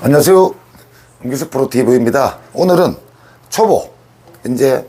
안녕하세요. 김기수 프로TV입니다. 오늘은 초보. 이제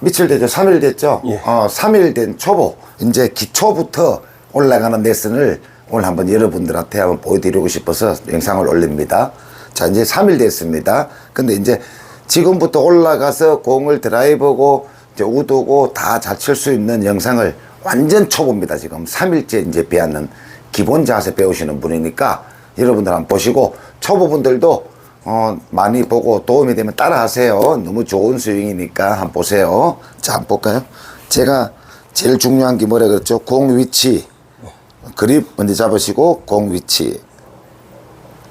며칠 됐죠? 3일 됐죠? 예. 어, 3일 된 초보. 이제 기초부터 올라가는 레슨을 오늘 한번 여러분들한테 한번 보여드리고 싶어서 영상을 올립니다. 자, 이제 3일 됐습니다. 근데 이제 지금부터 올라가서 공을 드라이버고 이제 우도고 다 잘 칠 수 있는 영상을 완전 초보입니다. 지금 3일째 이제 배웠는 기본 자세 배우시는 분이니까 여러분들 한번 보시고 초보분들도 어, 많이 보고 도움이 되면 따라 하세요. 너무 좋은 스윙이니까 한번 보세요. 자, 한번 볼까요? 제가 제일 중요한 게 뭐라 그랬죠? 공 위치. 그립 먼저 잡으시고 공 위치.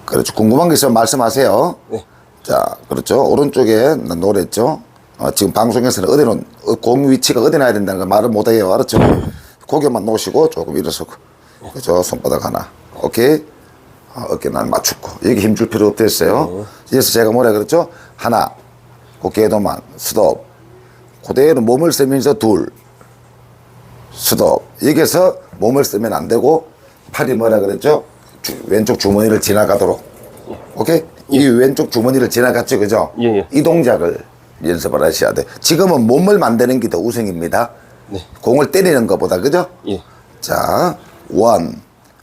그렇죠. 궁금한 게 있으면 말씀하세요. 네. 자, 그렇죠. 오른쪽에 나 노랬죠. 어, 지금 방송에서는 어디 놓, 어, 공 위치가 어디 놔야 된다는 걸 말을 못 해요. 알았죠? 고개만 놓으시고 조금 일어서고. 그죠? 손바닥 하나. 오케이. 어, 어깨는 맞추고. 여기 힘 줄 필요 없댔어요. 그래서 제가 뭐라 그랬죠? 하나. 고개도만. 스톱. 그대로 몸을 쓰면서 둘. 스톱. 여기서 몸을 쓰면 안 되고 팔이 뭐라 그랬죠? 주- 왼쪽 주머니를 지나가도록. 오케이? 이 왼쪽 주머니를 지나갔죠, 그죠? 예, 예. 이 동작을 연습을 하셔야 돼. 지금은 몸을 만드는 게 더 우승입니다. 네. 공을 때리는 것보다, 그죠? 예. 자, 원.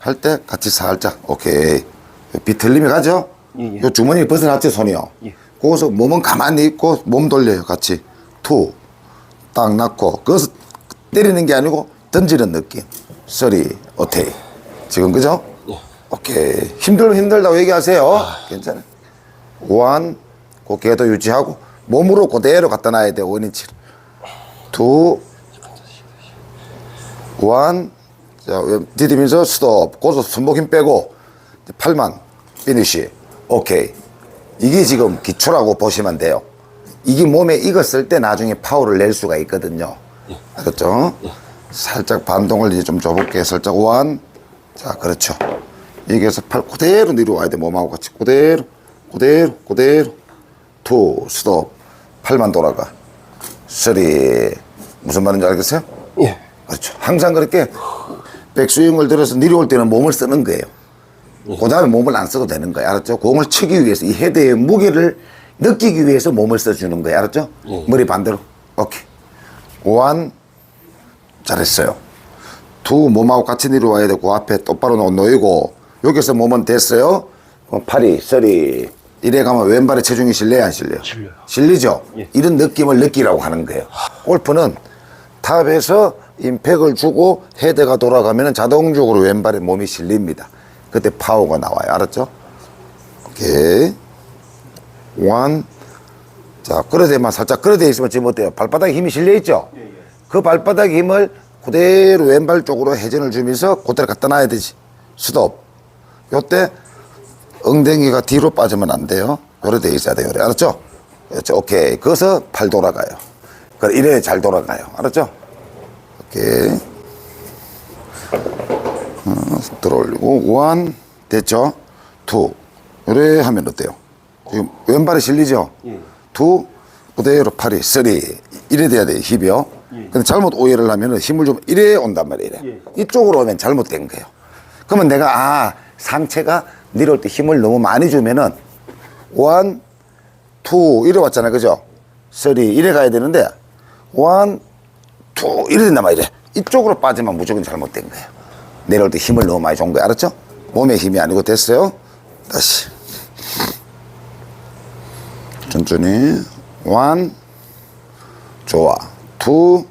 할 때 같이 살짝, 오케이. 비틀림이 가죠? 예, 예. 요 주머니 벗어났죠, 손이요? 예. 거기서 몸은 가만히 있고, 몸 돌려요, 같이. 투. 딱 놨고, 거기서 때리는 게 아니고, 던지는 느낌. 쓰리, 오케이. 지금, 그죠? 예. 오케이. 힘들면 힘들다고 얘기하세요. 괜찮아요. 원. 고개도 유지하고, 몸으로 그대로 갖다 놔야 돼요, 원위치를. 투. 원. 자, 왼- 디디면서 스톱. 고소 손목 힘 빼고, 팔만. 피니시. 오케이. 이게 지금 기초라고 보시면 돼요. 이게 몸에 익었을 때 나중에 파워를 낼 수가 있거든요. 알겠죠? 살짝 반동을 이제 좀 줘볼게요. 살짝 원. 자, 그렇죠. 여기에서 팔 그대로 내려와야 돼. 몸하고 같이. 그대로, 그대로, 그대로. 투, 스톱. 팔만 돌아가. 쓰리. 무슨 말인지 알겠어요? 예. 그렇죠. 항상 그렇게 백스윙을 들어서 내려올 때는 몸을 쓰는 거예요. 그 다음에 몸을 안 써도 되는 거예요. 알았죠? 공을 치기 위해서 이 헤드의 무게를 느끼기 위해서 몸을 써주는 거예요. 알았죠? 머리 반대로. 오케이. 원. 잘했어요. 두 몸하고 같이 내려와야 되고 앞에 똑바로 놓- 놓이고 여기서 몸은 됐어요. 그럼 팔이 쓰리 이래 가면 왼발에 체중이 실려야 안 실려요? 실려요. 실리죠? 예. 이런 느낌을 느끼라고 하는 거예요. 골프는 탑에서 임팩을 주고 헤드가 돌아가면 자동적으로 왼발에 몸이 실립니다. 그때 파워가 나와요. 알았죠? 오케이. 원. 자, 끌어대만 살짝 끌어대 있으면 지금 어때요? 발바닥에 힘이 실려 있죠? 그 발바닥 힘을 그대로 왼발 쪽으로 회전을 주면서 그대로 갖다 놔야 되지. 스톱. 요때 엉덩이가 뒤로 빠지면 안 돼요. 요래 돼 있어야 돼요. 알았죠? 그렇죠. 오케이. 거기서 팔 돌아가요. 그래, 이래 잘 돌아가요. 알았죠? 오케이. 어, 들어올리고, 원, 됐죠? 투. 요래 하면 어때요? 지금 왼발에 실리죠? 예. 투, 그대로 팔이, 쓰리. 이래 돼야 돼요, 힙이요. 근데 잘못 오해를 하면 힘을 좀 이래 온단 말이에요. 이래. 예. 이쪽으로 오면 잘못된 거예요. 그러면 내가, 아, 상체가 내려올 때 힘을 너무 많이 주면은, 원, 투, 이래 왔잖아요. 그죠? 쓰리, 이래 가야 되는데, 원, 투, 이래 된단 말이에요. 이쪽으로 빠지면 무조건 잘못된 거예요. 내려올 때 힘을 너무 많이 준 거예요. 알았죠? 몸에 힘이 아니고 됐어요. 다시. 천천히. 원, 좋아. 투,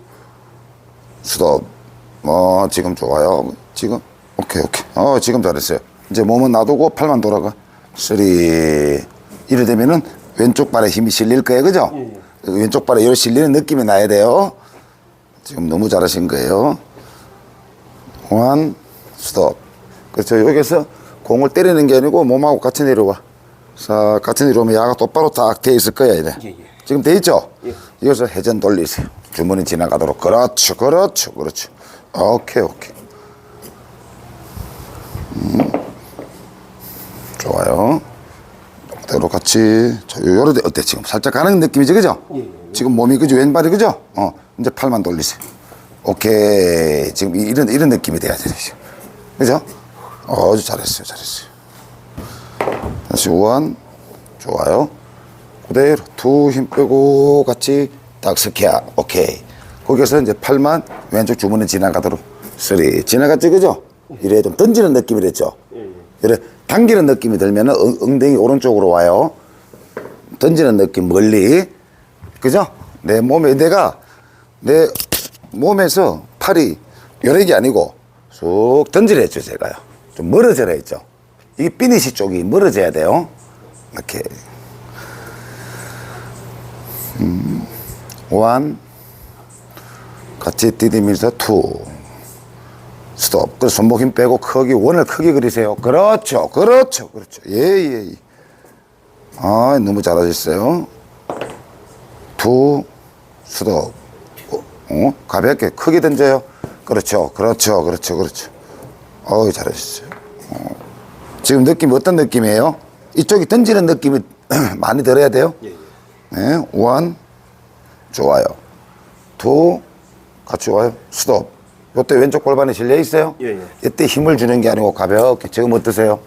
스톱. 어, 지금 좋아요. 지금, 오케이, 오케이. 어, 지금 잘했어요. 이제 몸은 놔두고 팔만 돌아가. 쓰리. 이래 되면은 왼쪽 발에 힘이 실릴 거예요. 그죠? 왼쪽 발에 이렇게 실리는 느낌이 나야 돼요. 지금 너무 잘하신 거예요. 원, 스톱. 그렇죠. 여기서 공을 때리는 게 아니고 몸하고 같이 내려와. 자, 같이 내려오면 야가 똑바로 딱 돼 있을 거야, 이래. 예, 예. 지금 돼 있죠? 예. 여기서 회전 돌리세요. 주머니 지나가도록. 그렇죠, 그렇죠, 그렇죠. 오케이, 오케이. 음. 좋아요. 그대로 같이. 자, 요래 돼. 어때, 지금? 살짝 가는 느낌이지, 그죠? 예, 예. 지금 몸이 그죠? 왼발이 그죠? 어, 이제 팔만 돌리세요. 오케이. 지금 이- 이런, 이런 느낌이 돼야 되죠. 그죠? 어, 아주 잘했어요, 잘했어요. 다시 원 좋아요. 그대로 두 힘 빼고 같이 딱 스키야 오케이. 거기서 이제 팔만 왼쪽 주머니 지나가도록. 쓰리. 지나갔죠 그죠? 이래 좀 던지는 느낌이랬죠? 이래 당기는 느낌이 들면은 엉- 엉덩이 오른쪽으로 와요. 던지는 느낌 멀리. 그죠? 내 몸에 내가 내 몸에서 팔이 요래기 아니고 쑥 던지려 했죠 제가요. 좀 멀어져라 했죠. 이 피니시 쪽이 멀어져야 돼요. 이렇게. 음, 원. 같이 디디면서 투. 스톱. 그래서 손목 힘 빼고 크기 원을 크게 그리세요. 그렇죠 그렇죠 그렇죠. 예예. 아 너무 잘하셨어요. 투. 스톱 어, 어? 가볍게 크게 던져요? 그렇죠 그렇죠 그렇죠 그렇죠. 어우 잘하셨어요. 어. 지금 느낌이 어떤 느낌이에요? 이쪽이 던지는 느낌이 많이 들어야 돼요? 네, 원 좋아요. 투 같이 와요? 스톱. 이때 왼쪽 골반에 실려 있어요? 예, 예. 이때 힘을 주는 게 아니고 가볍게. 지금 어떠세요?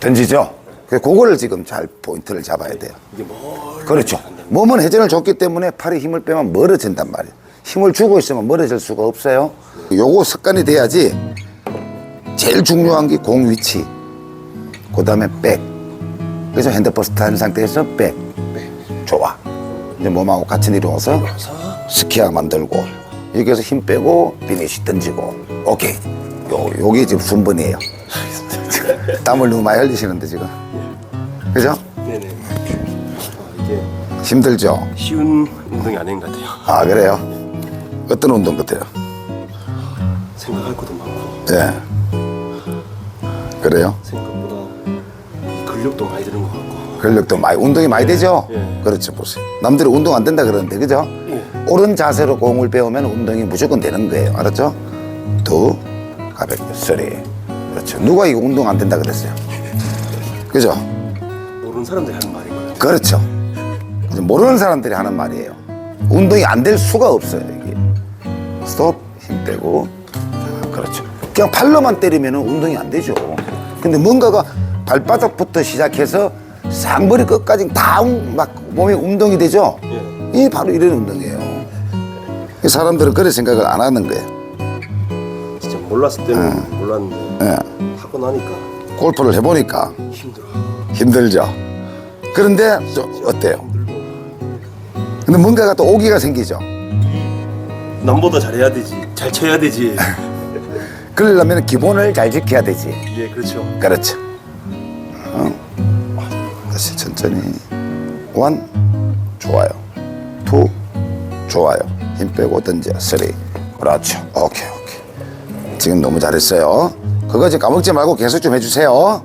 던지죠? 그 그거를 지금 잘 포인트를 잡아야 돼요. 그렇죠. 몸은 회전을 줬기 때문에 팔에 힘을 빼면 멀어진단 말이에요. 힘을 주고 있으면 멀어질 수가 없어요. 요거 습관이 돼야지 제일 중요한 게 공 위치. 그 다음에 백. 그래서 핸드폰 스타는 상태에서 백. 좋아. 이제 몸하고 같이 내려와서 스키야 만들고 여기서 힘 빼고 비니시 던지고 오케이. 요, 요게 지금 순번이에요. 땀을 너무 많이 흘리시는데 지금. 그죠? 네네 아, 이게 힘들죠? 쉬운 운동이 아닌 것 같아요 아 그래요? 어떤 운동 같아요? 생각할 것도 많고 예. 그래요? 생각보다 근력도 많이 드는 것 같고 근력도 많이 운동이 많이 되죠? 예. 그렇죠 보세요. 남들이 운동 안 된다 그러는데 그죠? 예. 옳은 자세로 공을 배우면 운동이 무조건 되는 거예요. 알았죠? 두 가볍게 쓰리 그렇죠. 누가 이거 운동 안 된다 그랬어요? 그죠? 모르는 사람들이 하는 말인 것 같아요 그렇죠. 모르는 사람들이 하는 말이에요. 운동이 안 될 수가 없어요, 이게. 스톱, 힘 빼고. 자, 그렇죠. 그냥 팔로만 때리면 운동이 안 되죠. 근데 뭔가가 발바닥부터 시작해서 쌍머리 끝까지 다 막 몸에 운동이 되죠? 이 바로 이런 운동이에요. 이 사람들은 그런 생각을 안 하는 거예요. 진짜 몰랐을 때는 몰랐는데 예. 하고 나니까 골프를 해보니까 힘들어 힘들죠. 그런데 또 어때요? 힘들고 근데 뭔가가 또 오기가 생기죠. 남보다 잘해야 되지 잘 쳐야 되지 그러려면 기본을 잘 지켜야 되지. 예 그렇죠 그렇죠. 어? 다시 천천히. 원, 좋아요. 투, 좋아요. 힘 빼고 던져. 쓰리. 그렇죠. 오케이, 오케이. 지금 너무 잘했어요. 그거 이제 까먹지 말고 계속 좀 해주세요.